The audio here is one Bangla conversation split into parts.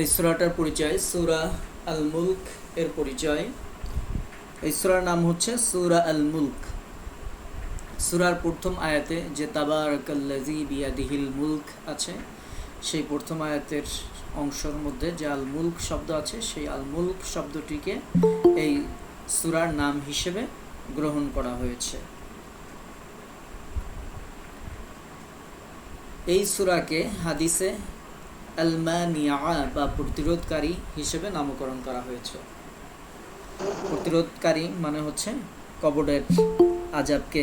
এই সুরাটার পরিচয়, সুরা আল মুলক এর পরিচয়। এই সুরার নাম হচ্ছে সুরা আল মুলক সুরার প্রথম আয়াতে যে তাবারাকাল্লাজি বিয়াদিহিল মুলক আছে, সেই প্রথম আয়াতের অংশের মধ্যে যে আল মুলক শব্দ আছে, সেই আল মুলক শব্দটিকে এই সুরার নাম হিসেবে গ্রহণ করা হয়েছে। এই সুরাকে হাদিসে আলমানিয়া বা প্রতিরোধকারী হিসেবে নামকরণ করা হয়েছে। প্রতিরোধকারী মানে হচ্ছে কবরের আজাবকে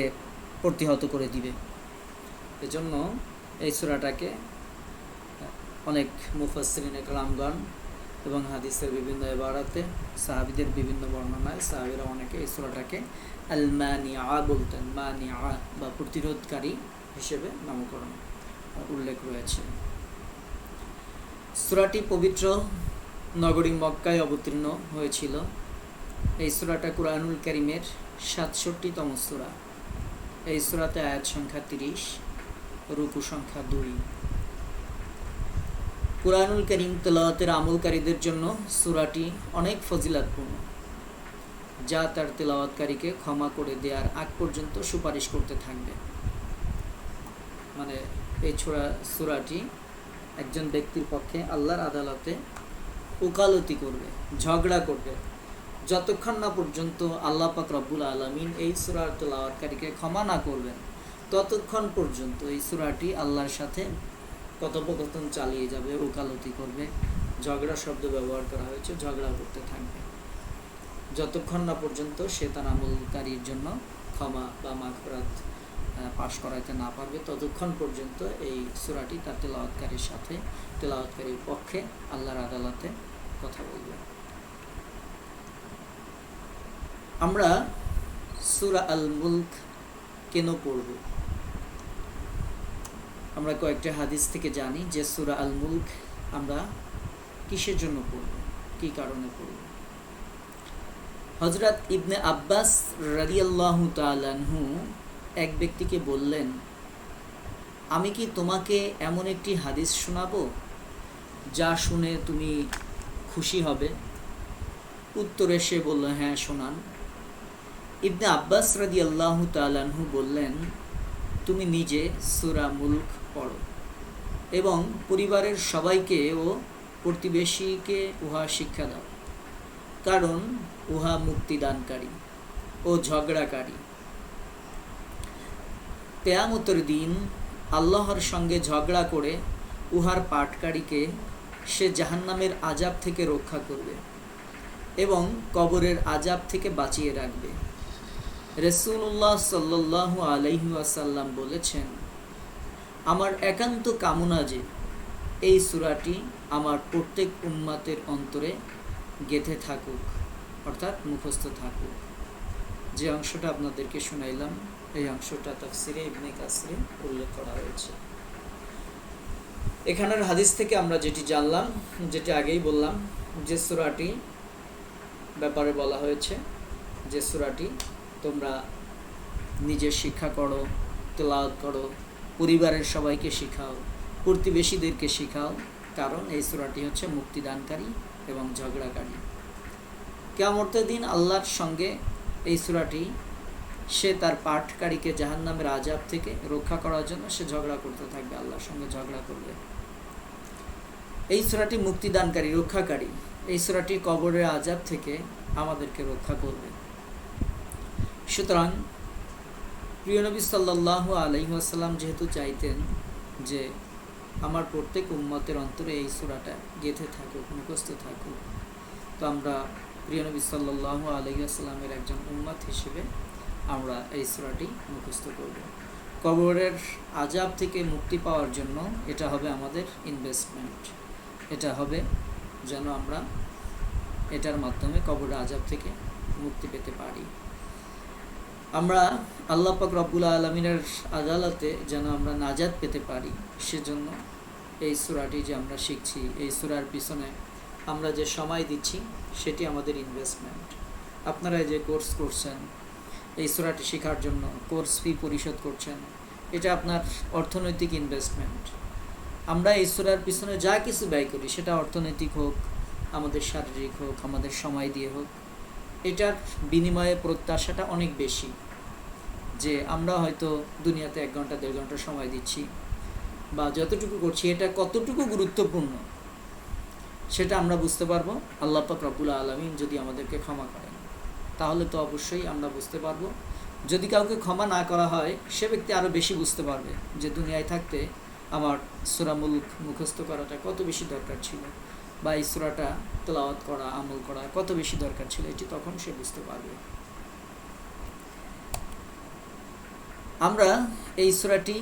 প্রতিহত করে দিবে। এজন্য এই সুরাটাকে অনেক মুফাসরিন কালামগণ এবং হাদিসের বিভিন্ন এবারাতে সাহাবিদের বিভিন্ন বর্ণনায় সাহাবিরা অনেকে এই সুরাটাকে আলমানিয়া বলতেন, মানিয়া বা প্রতিরোধকারী হিসেবে নামকরণ উল্লেখ রয়েছে। সুরাটি পবিত্র নগরী মক্কায় অবতীর্ণ হয়েছিল। এই সুরাটা কুরআনুল করিমের সাতষট্টিতম সুরা। এই সুরাতে আয়াত সংখ্যা তিরিশ, রুকু সংখ্যা দুই। কুরআনুল করিম তেলাওয়াতের আমলকারীদের জন্য সুরাটি অনেক ফজিলাতপূর্ণ, যা তার তেলাওয়াতকারীকে ক্ষমা করে দেওয়ার আগ পর্যন্ত সুপারিশ করতে থাকবে। মানে এই ছোড়া সুরাটি একজন ব্যক্তির পক্ষে আল্লাহর আদালতে ওকালতি করবে, ঝগড়া করবে। যতক্ষণ না পর্যন্ত আল্লাহ পাক রব্বুল আলমিন এই সুরার ক্ষমা না করবেন, ততক্ষণ পর্যন্ত এই সুরাটি আল্লাহর সাথে কথোপকথন চালিয়ে যাবে, ওকালতি করবে। ঝগড়া শব্দ ব্যবহার করা হয়েছে, ঝগড়া করতে থাকবে। যতক্ষণ না পর্যন্ত সে তার আমলকারীর জন্য ক্ষমা বা মাগফরাত পাশ করাইতে না পারবে, ততক্ষণ পর্যন্ত এই সুরাটি তার তেলাওয়াতকারীর সাথে, তেলাওয়াতকারীর পক্ষে আল্লাহর আদালতে কথা বলবে। আমরা সুরা আল মুলক কেন পড়ব? আমরা কয়েকটা হাদিস থেকে জানি যে সুরা আল মুলক আমরা কিসের জন্য পড়ব, কি কারণে পড়ব? হজরত ইবনে আব্বাস রাদিয়াল্লাহু তাআলাহু এক ব্যক্তিকে বললেন, আমি কি তোমাকে এমন একটি হাদিস শোনাবো যা শুনে তুমি খুশি হবে? উত্তরে সে বলল হ্যাঁ শোনান। ইবনে আব্বাস রাদি আল্লাহ তালাহু বললেন, তুমি নিজে সুরা মুলক পড়ো এবং পরিবারের সবাইকে ও প্রতিবেশীকে উহা শিক্ষা দাও, কারণ উহা মুক্তিদানকারী ও ঝগড়াকারী। কেয়ামতের দিন আল্লাহর সঙ্গে ঝগড়া করে উহার পাটকারীকে সে জাহান্নামের আজাব থেকে রক্ষা করবে এবং কবরের আজাব থেকে বাঁচিয়ে রাখবে। রসুল্লাহ সাল্লাহ আলহি আসাল্লাম বলেছেন, আমার একান্ত কামনা যে এই সুরাটি আমার প্রত্যেক উম্মাতের অন্তরে গেথে থাকুক, অর্থাৎ মুখস্থ থাকুক। যে অংশটা আপনাদেরকে শুনাইলাম, এই অংশটা তাফসিরে ইবনে কাসরে উল্লেখ করা হয়েছে। এখানের হাদিস থেকে আমরা যেটি জানলাম, যেটি আগেই বললাম, যে সুরাটি ব্যাপারে বলা হয়েছে যে সুরাটি তোমরা নিজে শিক্ষা করো, তেলাওয়াত করো, পরিবারের সবাইকে শিখাও, প্রতিবেশীদেরকে শিখাও, কারণ এই সুরাটি হচ্ছে মুক্তিদানকারী এবং ঝগড়াকারী। কেমতের দিন আল্লাহর সঙ্গে এই সুরাটি, সে তার পাঠকারীকে জাহান নামের আজাব থেকে রক্ষা করার জন্য সে ঝগড়া করতে থাকবে, আল্লাহর সঙ্গে ঝগড়া করবে। এই সুরাটি মুক্তিদানকারী, রক্ষাকারী। এই সুরাটি কবরের আজাব থেকে আমাদেরকে রক্ষা করবে। সুতরাং প্রিয় নবী সাল্লাহ আলহিহাসাল্লাম যেহেতু চাইতেন যে আমার প্রত্যেক উম্মতের অন্তরে এই সুরাটা গেঁথে থাকুক, মুখস্থ থাকুক, তো আমরা প্রিয় নবী সাল্লাহ আলহিহাস্লামের একজন উম্মত হিসেবে আমরা এই সুরাটি মুখস্থ করব। কবরের আজাব থেকে মুক্তি পাওয়ার জন্য এটা হবে আমাদের ইনভেস্টমেন্ট এটা হবে যেন আমরা এটার মাধ্যমে কবরের আজাব থেকে মুক্তি পেতে পারি। আমরা আল্লাহ পাক রব্বুল আলমিনের আদালতে যেন আমরা নাজাদ পেতে পারি, সেজন্য এই সুরাটি যে আমরা শিখছি, এই সুরার পিছনে আমরা যে সময় দিচ্ছি, সেটি আমাদের ইনভেস্টমেন্ট আপনারা যে কোর্স করছেন, এই সুরাটি শেখার জন্য কোর্স ফি পরিশোধ করছেন, এটা আপনার অর্থনৈতিক ইনভেস্টমেন্ট আমরা এই সুরার পিছনে যা কিছু ব্যয় করি, সেটা অর্থনৈতিক হোক, আমাদের শারীরিক হোক, আমাদের সময় দিয়ে হোক, এটার বিনিময়ে প্রত্যাশাটা অনেক বেশি। যে আমরা হয়তো দুনিয়াতে এক ঘণ্টা, দেড় ঘণ্টা সময় দিচ্ছি, বা যতটুকু করছি, এটা কতটুকু গুরুত্বপূর্ণ সেটা আমরা বুঝতে পারব। আল্লাহ পাক রব্বুল আলমিন যদি আমাদেরকে ক্ষমা করেন, তাহলে তো অবশ্যই আমরা বুঝতে পারব। যদি কাউকে ক্ষমা না করা হয়, সে ব্যক্তি আরও বেশি বুঝতে পারবে যে দুনিয়ায় থাকতে আমার সুরা মুলক মুখস্থ করাটা কত বেশি দরকার ছিল বা এই সুরাটা তেলাওয়াত করা, আমল করা কত বেশি দরকার ছিল, এটি তখন সে বুঝতে পারবে। আমরা এই সুরাটি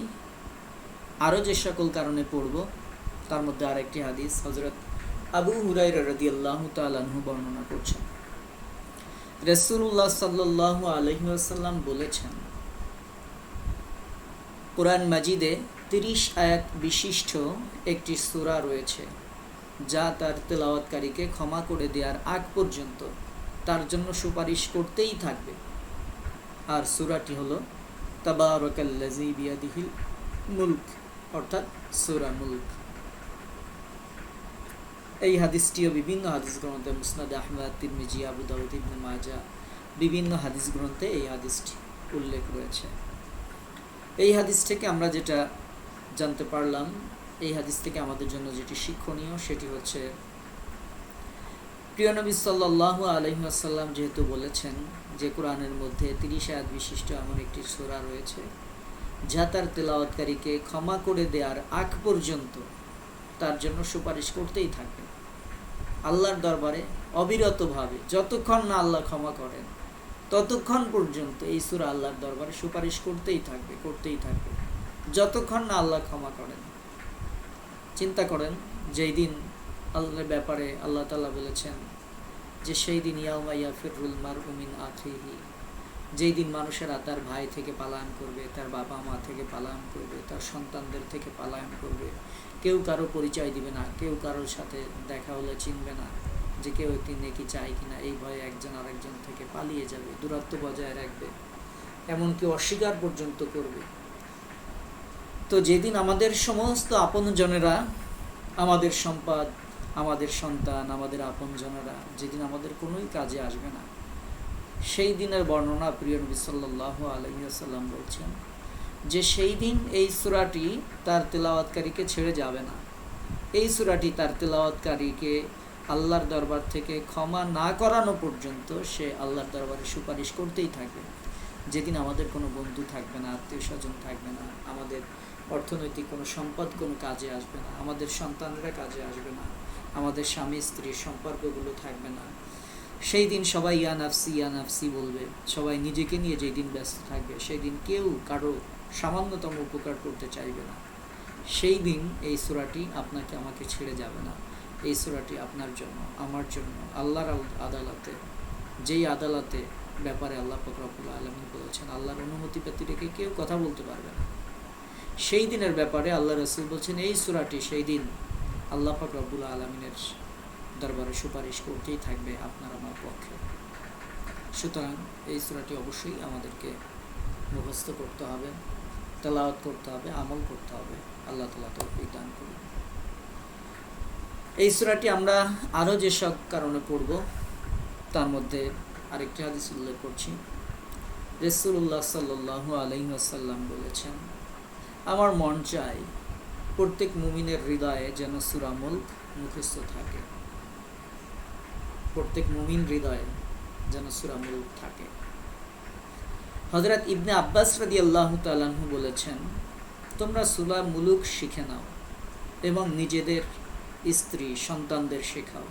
আরও যে সকল কারণে পড়ব, তার মধ্যে আরেকটি হাদিস হজরত আবু হুরাই রদি আল্লাহ তালু বর্ণনা করছেন। রসুল্লাহ সাল্লাহ আলহিহাসাল্লাম বলেছেন, কোরআন মাজিদে তিরিশ আয়াত বিশিষ্ট একটি সুরা রয়েছে, যা তার তেলাওয়াতকারীকে ক্ষমা করে দেওয়ার আগ পর্যন্ত তার জন্য সুপারিশ করতেই থাকবে। আর সুরাটি হলো তাবারকাল্লাজি মুলক, অর্থাৎ সুরা মুলক। এই হাদিসটিও বিভিন্ন হাদিস গ্রন্থে, মুসনাদ আহমদ, তিরমিজি, আবু ইবনে মাজা, বিভিন্ন হাদিস গ্রন্থে এই হাদিসটি উল্লেখ রয়েছে। এই হাদিস থেকে আমরা যেটা জানতে পারলাম, এই হাদিস থেকে আমাদের জন্য যেটি শিক্ষণীয়, সেটি হচ্ছে, প্রিয় নবী সাল্লাহ আলহিহাসাল্লাম যেহেতু বলেছেন যে কোরআনের মধ্যে তিরিশ আয়াত বিশিষ্ট এমন একটি সোরা রয়েছে, যা তার তেলাওয়াতকারীকে ক্ষমা করে দেওয়ার আগ পর্যন্ত তার জন্য সুপারিশ করতেই থাকবে। আল্লাহর দরবারে অবিরতভাবে যতক্ষণ না আল্লাহ ক্ষমা করেন, ততক্ষণ পর্যন্ত এই সুরা আল্লাহর দরবারে সুপারিশ করতেই থাকবে করতেই থাকবে। যতক্ষণ না আল্লাহ ক্ষমা করেন। চিন্তা করেন, যেই দিন আল্লাহর ব্যাপারে আল্লাহ তালা বলেছেন যে, সেই দিন ইয়াউমাইয়া ফিরুল মার উমিন আখিহি। যেই দিন মানুষেরা তার ভাই থেকে পালায়ন করবে, তার বাবা মা থেকে পালায়ন করবে, তার সন্তানদের থেকে পালায়ন করবে, কেউ কারও পরিচয় দিবে না, কেউ কারোর সাথে দেখা হলে চিনবে না যে কেউ একটি নেকি চায় কিনা, এই ভয়ে একজন আরেকজন থেকে পালিয়ে যাবে, দূরত্ব বজায় রাখবে, এমনকি অস্বীকার পর্যন্ত করবে। তো যেদিন আমাদের সমস্ত আপনজনেরা, আমাদের সম্পদ, আমাদের সন্তান, আমাদের আপনজনেরা, যেদিন আমাদের কোনোই কাজে আসবে না সেই দিনের বর্ণনা প্রিয় নবী সাল্লাহ আলহিহাসাল্লাম বলছেন যে সেই দিন এই সুরাটি তার তেলাওয়াতকারীকে ছেড়ে যাবে না। এই সুরাটি তার তেলাওয়াতকারীকে আল্লাহর দরবার থেকে ক্ষমা না করানো পর্যন্ত সে আল্লাহর দরবারে সুপারিশ করতেই থাকবে। যেদিন আমাদের কোনো বন্ধু থাকবে না, আত্মীয় স্বজন থাকবে না, আমাদের অর্থনৈতিক কোনো সম্পদ কোনো কাজে আসবে না, আমাদের সন্তানরা কাজে আসবে না, আমাদের স্বামী স্ত্রীর সম্পর্কগুলো থাকবে না সেই দিন সবাই ইয়া নাফসি ইয়া নাফসি বলবে। সবাই নিজেকে নিয়ে যেই দিন ব্যস্ত থাকবে, সেই দিন কেউ কারও সামান্যতম উপকার করতে চাইবে না। সেই দিন এই সুরাটি আপনাকে, আমাকে ছেড়ে যাবে না। এই সুরাটি আপনার জন্য, আমার জন্য, আল্লাহর আদালতে, যেই আদালতে ব্যাপারে আল্লাহ ফকরাবুল আলমী বলেছেন, আল্লাহর অনুমতি পেতে রেখে কেউ কথা বলতে পারবে না। সেই দিনের ব্যাপারে আল্লাহ রসুল বলছেন, এই সুরাটি সেই দিন আল্লাহ ফকরাবুল আলমিনের দরবারে সুপারিশ করতেই থাকবে আপনার আমার পক্ষে। সুতরাং এই সুরাটি অবশ্যই আমাদেরকে মুখস্থ করতে হবে, তেলাওয়াত করতে হবে, আমল করতে হবে। আল্লাহ তালা তৌফিক দান করুন। এই সুরাটি আমরা আরও যেসব কারণে পড়ব, তার মধ্যে আরেকটি হাদিস উল্লেখ করছি। রসুল্লাহ সাল্লু আলহিহাসাল্লাম বলেছেন, আমার মন চাই প্রত্যেক মুমিনের হৃদয়ে যেন সুরামুল মুখস্থ থাকে। প্রত্যেক মুমিন হৃদয়ে যেন সুরামুল থাকে। হজরত ইবনে আব্বাস রাদি আল্লাহ তালাহু বলেছেন, তোমরা সুলা মুলুক শিখে নাও এবং নিজেদের স্ত্রী, সন্তানদের শেখাও।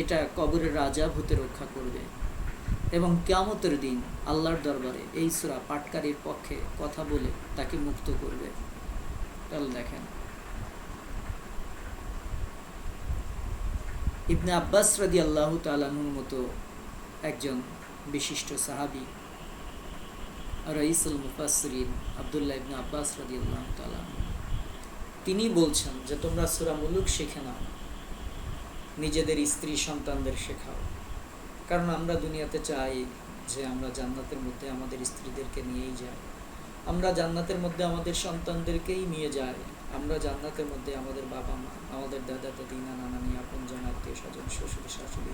এটা কবরের রাজা ভূতে রক্ষা করবে এবং কেয়ামতের দিন আল্লাহর দরবারে এই সুরা পাটকারীর পক্ষে কথা বলে তাকে মুক্ত করবে। তাহলে দেখেন ইবনে আব্বাস রাদি আল্লাহ তালাহুর মতো একজন বিশিষ্ট সাহাবি রঈসুল মুফাসরিন আবদুল্লাহ ইবনে আব্বাস রাদি আল্লাহ তালা তিনি বলছেন যে, তোমরা সুরা মুলুক শেখে নাও, নিজেদের স্ত্রী সন্তানদের শেখাও। কারণ আমরা দুনিয়াতে চাই যে আমরা জান্নাতের মধ্যে আমাদের স্ত্রীদেরকে নিয়েই যাই। আমরা জান্নাতের মধ্যে আমাদের সন্তানদেরকেই নিয়ে যাই। আমরা জান্নাতের মধ্যে আমাদের বাবা মা, আমাদের দাদা দাদি নানা নানি আপন জন আত্মীয় স্বজন, শ্বশুর, শাশুড়ি,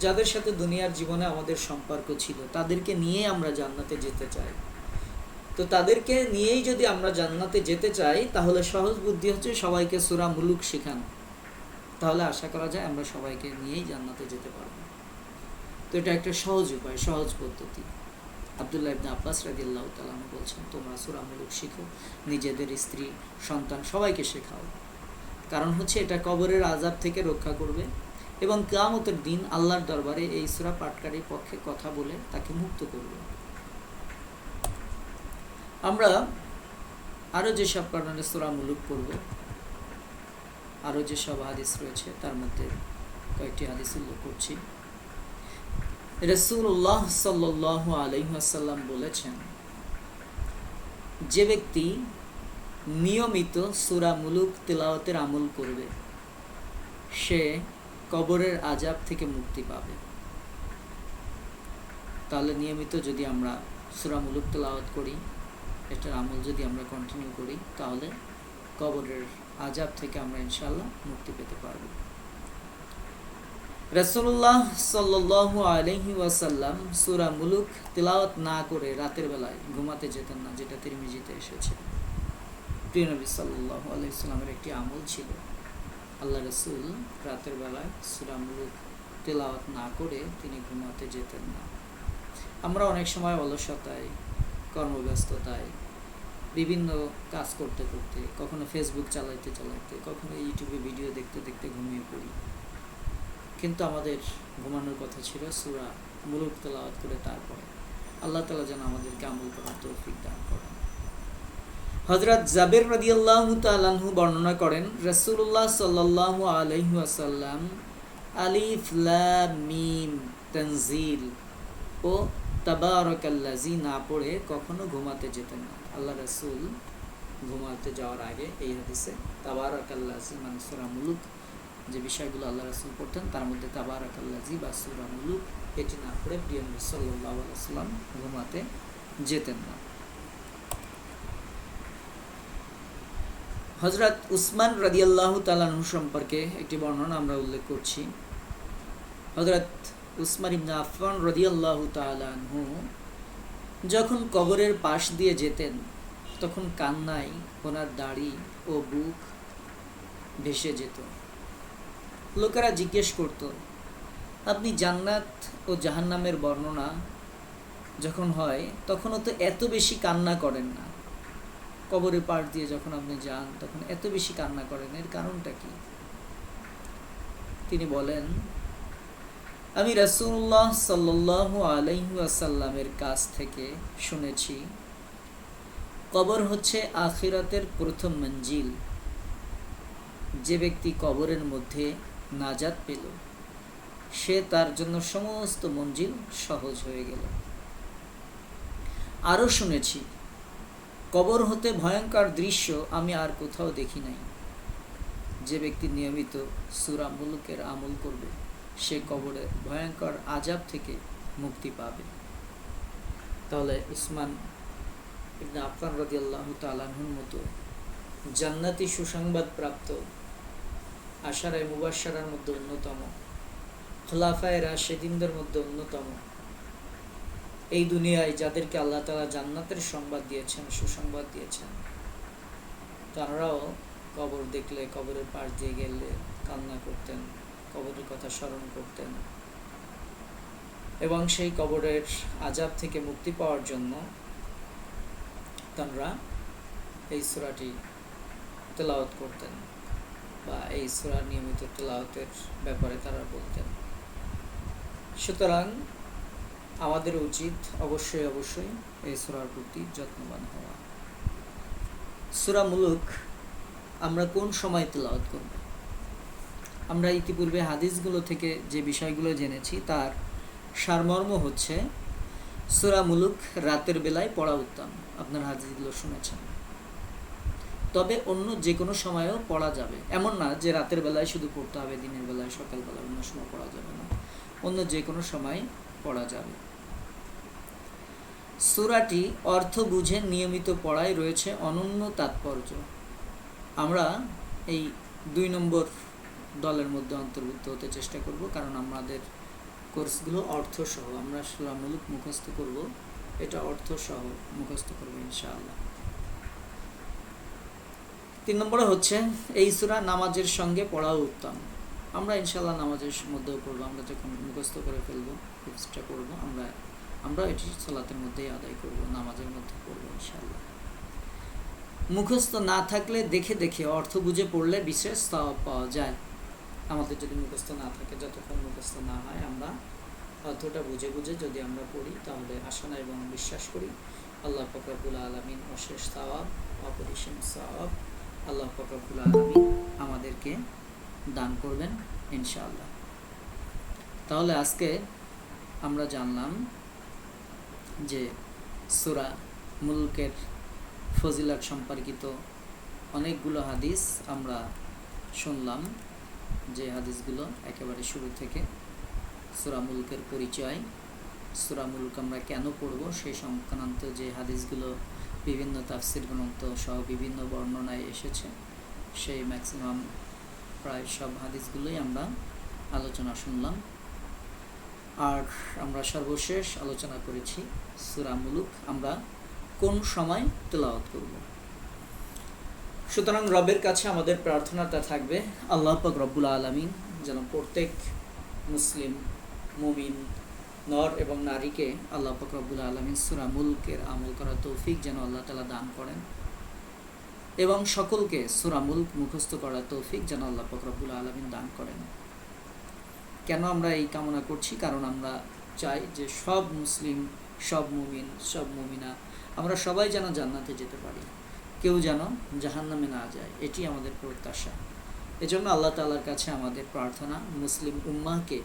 যাদের সাথে দুনিয়ার জীবনে আমাদের সম্পর্ক ছিল, তাদেরকে নিয়ে আমরা জান্নাতে যেতে চাই। তো তাদেরকে নিয়েই যদি আমরা জান্নাতে যেতে চাই, তাহলে সহজ বুদ্ধি হচ্ছে সবাইকে সুরা মুলুক শেখানো। তাহলে আশা করা যায় আমরা সবাইকে নিয়েই জান্নাতে যেতে পারব। তো এটা একটা সহজ উপায়, সহজ পদ্ধতি। আবদুল্লাহ ইবনে আব্বাস রাদিয়াল্লাহু তাআলা বলছেন, তোমরা সূরা মুলুক শিখো, নিজেদের স্ত্রী, সন্তান সবাইকে শেখাও। কারণ হচ্ছে এটা কবরের আজাব থেকে রক্ষা করবে এবং কিয়ামতের দিন আল্লাহর দরবারে এই সূরা পাঠকারীর পক্ষে কথা বলে তাকে মুক্ত করবে। আমরা আরও যেসব কারণে সূরা মুলুক পড়ব আরও যেসব হাদিস রয়েছে, তার মধ্যে কয়েকটি হাদিস উল্লেখ করছি। রসুল্লাহ সাল্লাহ আলহাসাল্লাম বলেছেন, যে ব্যক্তি নিয়মিত সুরা মুলুক তেলাওয়াতের আমল করবে, সে কবরের আজাব থেকে মুক্তি পাবে। তাহলে নিয়মিত যদি আমরা সুরা মুলুক তেলাওয়াত করি, এটার আমল যদি আমরা কন্টিনিউ করি, তাহলে কবরের আজাব থেকে আমরা ইনশাল্লাহ মুক্তি পেতে পারব। রসুল্লাহ সাল্লাহ আলহি ওয়াসাল্লাম সুরা মুলুক তিলাওয়াত না করে রাতের বেলায় ঘুমাতে যেতেন না, যেটা তিরমিজিতে এসেছে। প্রিয় নবী সাল্লাহ আলহিসাল্লামের একটি আমল ছিল, আল্লাহ রসুল রাতের বেলায় সুরা মুলুক তেলাওয়াত না করে তিনি ঘুমাতে যেতেন না। আমরা অনেক সময় অলসতায়, কর্মব্যস্ততায়, বিভিন্ন কাজ করতে করতে, কখনো ফেসবুক চালাইতে চালাইতে, কখনো ইউটিউবে ভিডিও দেখতে দেখতে ঘুমিয়ে পড়ি। কিন্তু আমাদের ঘুমানোর কথা ছিল সুরা মুলুক তেলাওয়াত করে তারপরে। আল্লাহ তালা যেন আমাদেরকে আমল করার তৌফিক দান করেন। হজরত জাবের রাদি আল্লাহ তালাহু বর্ণনা করেন রসুল্লাহ সাল্লাহ আলহু আসাল্লাম আলিফ তনজিল ও তাবারকাল্লাজি না পড়ে কখনো ঘুমাতে যেতেন না। আল্লাহ রসুল ঘুমাতে যাওয়ার আগে এই হাদিসে তাবারকাল্লাজি মানে সুরা মুলুক যে বিষয়গুলো আল্লাহ রাসুল পড়তেন, তার মধ্যে তাবারাক আল্লাজি বা সুরা মুলুক, এটি না পড়ে প্রিয় নবী সাল্লাহ সাল্লাম ঘুমাতে যেতেন না। হজরত উসমান রাদিয়াল্লাহু তালানহু সম্পর্কে একটি বর্ণনা আমরা উল্লেখ করছি। হজরত উসমান ইবনা আফান রদিয়াল্লাহু তালানহু যখন কবরের পাশ দিয়ে যেতেন, তখন কান্নায় ওনার দাড়ি ও বুক ভেসে যেত। লোকেরা জিজ্ঞেস করত, আপনি জান্নাত ও জাহান্নামের বর্ণনা যখন হয়, তখনও তো এত বেশি কান্না করেন না। কবরের পাশ দিয়ে যখন আপনি যান, তখন এত বেশি কান্না করেন, এর কারণটা কি? তিনি বলেন, আমি রাসুল্লাহ সাল্লাহ আলহাসাল্লামের কাছ থেকে শুনেছি, কবর হচ্ছে আখিরাতের প্রথম মঞ্জিল। যে ব্যক্তি কবরের মধ্যে নাজাত পেল। সে তার জন্য সমস্ত মঞ্জিল সহজ হয়ে গেল। আরও শুনেছি, কবর হতে ভয়ঙ্কর দৃশ্য আমি আর কোথাও দেখি নাই। যে ব্যক্তি নিয়মিত সুরা মুলুকের আমল করবে, সে কবরের ভয়ঙ্কর আজাব থেকে মুক্তি পাবে। তাহলে উসমান আফান রদি আল্লাহ তালাহুর মতো জান্নাতি সুসংবাদ প্রাপ্ত আশারায় মুবাসারার মধ্যে অন্যতম খোলাফায়রা সেদিনদের মধ্যে অন্যতম। এই দুনিয়ায় যাদেরকে আল্লাহ তালা জান্নাতের সংবাদ দিয়েছেন, সুসংবাদ দিয়েছেন, তারাও কবর দেখলে, কবরের পাশ দিয়ে গেলে কান্না করতেন, কবরের কথা স্মরণ করতেন এবং সেই কবরের আজাব থেকে মুক্তি পাওয়ার জন্য তারা এই সুরাটি তেলাওয়াত করতেন। বা এই সুরা নিয়মিত তেলাওয়াতের ব্যাপারে তারা বলতেন। সুতরাং আমাদের উচিত অবশ্যই অবশ্যই এই সুরার প্রতি যত্নবান হওয়া। সুরা মুলুক আমরা কোন সময় তেলাওয়াত করব? আমরা ইতিপূর্বে হাদিসগুলো থেকে যে বিষয়গুলো জেনেছি, তার সারমর্ম হচ্ছে সুরা মুলুক রাতের বেলায় পড়া উত্তম। আপনার হাদিসগুলো শুনেছেন। তবে অন্য যে কোনো সময়েও পড়া যাবে। এমন না যে রাতের বেলায় শুধু পড়তে হবে, দিনের বেলায়, সকালবেলায় অন্য সময় পড়া যাবে না। অন্য যে কোনো সময় পড়া যাবে। সুরাটি অর্থ বুঝে নিয়মিত পড়ায় রয়েছে অনন্য তাৎপর্য। আমরা এই দুই নম্বর দলের মধ্যে অন্তর্ভুক্ত হতে চেষ্টা করব, কারণ আমাদের কোর্সগুলো অর্থ সহ আমরা সুরা মুলুক মুখস্থ করব, এটা অর্থ সহ মুখস্থ করব ইনশাআল্লাহ। তিন নম্বরে হচ্ছে, এই সুরা নামাজের সঙ্গে পড়া উত্তম। আমরা ইনশাল্লাহ নামাজের মধ্যেও পড়ব, আমরা যখন মুখস্থ করে ফেলব, হিফজটা করব আমরা আমরা এটি সালাতের মধ্যেই আদায় করব, নামাজের মধ্যে পড়ব ইনশাআল্লাহ। মুখস্থ না থাকলে দেখে দেখে, অর্থ বুঝে পড়লে বিশেষ সওয়াব পাওয়া যায়। আমাদের যদি মুখস্থ না থাকে, যতক্ষণ মুখস্থ না হয়, আমরা অর্থটা বুঝে বুঝে যদি আমরা পড়ি, তাহলে আশানা এবং বিশ্বাস করি, আল্লাহ ফকরাবুল আলমিন অশেষ সওয়াব, অপরিসীম সওয়াব আল্লাহ ফকরাবুল আলমিন আমাদেরকে দান করবেন ইনশাআল্লাহ। তাহলে আজকে আমরা জানলাম যে সুরা মুলকের ফজিলাত সম্পর্কিত অনেকগুলো হাদিস আমরা শুনলাম, যে হাদিসগুলো একেবারে শুরু থেকে সুরা মুলকের পরিচয়, সুরা মুলক আমরা কেন পড়ব সেই সংক্রান্ত যে হাদিসগুলো বিভিন্ন তাফসির গ্রন্থ সহ বিভিন্ন বর্ণনায় এসেছে। সেই ম্যাক্সিমাম প্রায় সব হাদিসগুলোই আমরা আলোচনা শুনলাম। আর আমরা সর্বশেষ আলোচনা করেছি সুরা মুলুক। আমরা কোন সময় তেলাওয়াত করব? সুতরাং রবের কাছে আমাদের প্রার্থনাটা থাকবে, আল্লাহ পাক রব্বুল আলমিন যেন প্রত্যেক মুসলিম, মুমিন নর এবং নারীকে আল্লাহ পাক রব্বুল আলমিন সুরা মুলকের আমল করা তৌফিক যেন আল্লাহ তালা দান করেন এবং সকলকে সুরা মুলক মুখস্থ করা তৌফিক যেন আল্লাহ পাক রব্বুল আলমিন দান করেন। কেন আমরা এই কামনা করছি? কারণ আমরা চাই যে সব মুসলিম, সব মুমিন, সব মুমিনা, আমরা সবাই যেন জান্নাতে যেতে পারি। কেউ যেন জাহান্নামে না যায়, এটি আমাদের প্রত্যাশা। এজন্য আল্লাহ তালার কাছে আমাদের প্রার্থনা, মুসলিম উম্মাহকে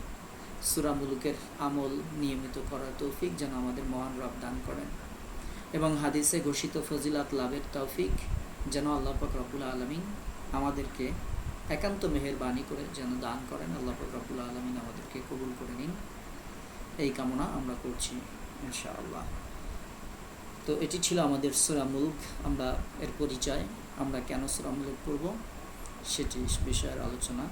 সুরা মুলুকের আমল নিয়মিত করার তৌফিক যেন আমাদের মহান রব দান করেন। এবং হাদিসে ঘোষিত ফজিলাত লাভের তৌফিক যেন আল্লাহ পাক রব্বুল আলমিন আমাদেরকে একান্ত মেহেরবানি করে যেন দান করেন। আল্লাহ পাক রব্বুল আলমিন আমাদেরকে কবুল করে নিন। এই কামনা আমরা করছি ইনশাআল্লাহ। তো এটি ছিল আমাদের সুরা মুলুক। আমরা এর পরিচয়, আমরা কেন সুরা মুলুক করব সেটি বিষয়ের আলোচনা।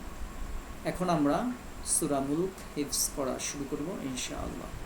এখন আমরা সুরা মুলুক হিফস শুরু করব ইনশাআল্লাহ।